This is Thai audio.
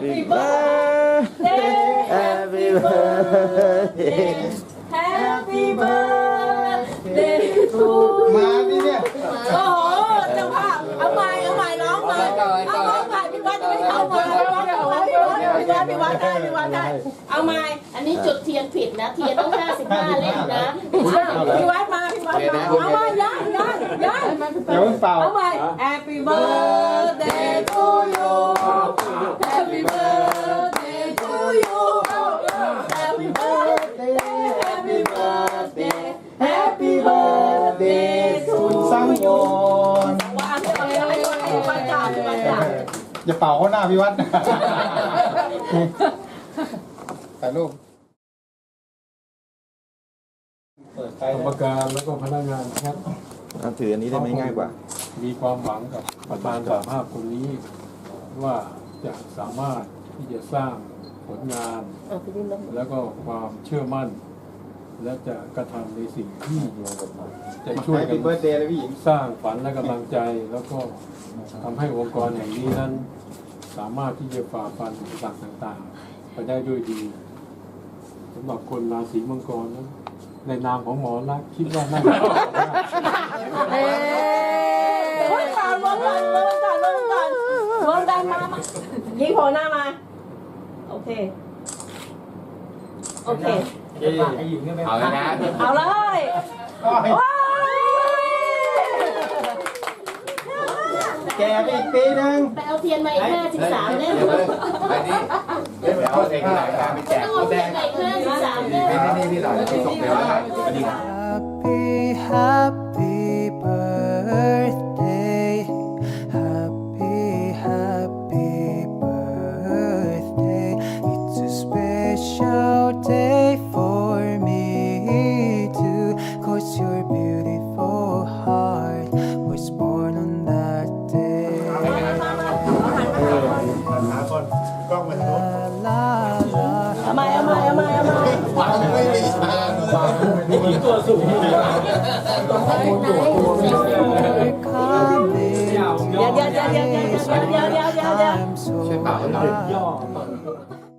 Happy birthday Happy birthday Happy birthday to มาดิเนี่ย โอ้โหเจ้าภาพเอาใหม่เอาใหม่ร้องใหม่เอาร้องใหม่พี่วัดจะไม่เข้ามาพี่วัดเอาใหม่พี่วัดพี่วัดพี่วัดได้พี่วัดได้เอาใหม่อันนี้จุดเทียนผิดนะ เทียนต้อง55เล่มนะพี่วัดมาพี่วัดมาเอาใหม่ยันยันยันอย่าเพิ่งเป่าเอาใหม่ Happy birthday สังวรวางเลยพี่วัดจ่าพี่วัดจ่าอย่าเป่าเขาหน้าพี่วัดถ่ายรูปเปิดไฟกรรมการแล้วก็พนักงานครับเอาถืออันนี้ได้ไหมง่ายกว่า มีความหวังกับประธานสาภาพคนนี้ ว่าจะสามารถที่จะสร้างผลงาน แล้วก็ความเชื่อมั่น และจะกระทำในสิ่งที่จะช่วยให้กัพี่นเบิร์ดเดย์เลยพี่หญิงสร้างฝันและกำลังใจ แล้วก็ทำให้องค์กรแห่งนี้นั้น สามารถที่จะฝ่าฟันอุปสรรคต่าง ๆ ไปได้ด้วยดีสำหรับคนราศีมังกรนั้นในนามของหมอรักษณ์คิดว่าน่าจะเฮ้ยก่อนรวมก่อนรวมก่อนรวมก่อนรวมกันมามายิงโผล่หน้ามา โอเค โอเค เอาเลยนะเอาเลยว้ายแกไปอีกปีนึงไปเอาเทียนมาอีก53เล่มอันนี้เดี๋ยวเอาเอกสารการไปแจกต้องเอาเทียนมาอีก53เล่มนี่นี่นี่หน่อยไปส่งเดี๋ยวนะอันนี้ Happy, happy birthday. Happy, happy birthday. It's a special day เอามาเอามาเอามาเอามาฟังไม่มีทาง Coming เดี๋ยวเดี๋ยวเดี๋ยวเดี๋ยวเดี๋ยวเดี๋ยวเดี๋ยวเดี๋ยวเดี๋ยว I'm so ช่วยเป่าหน่อย happy.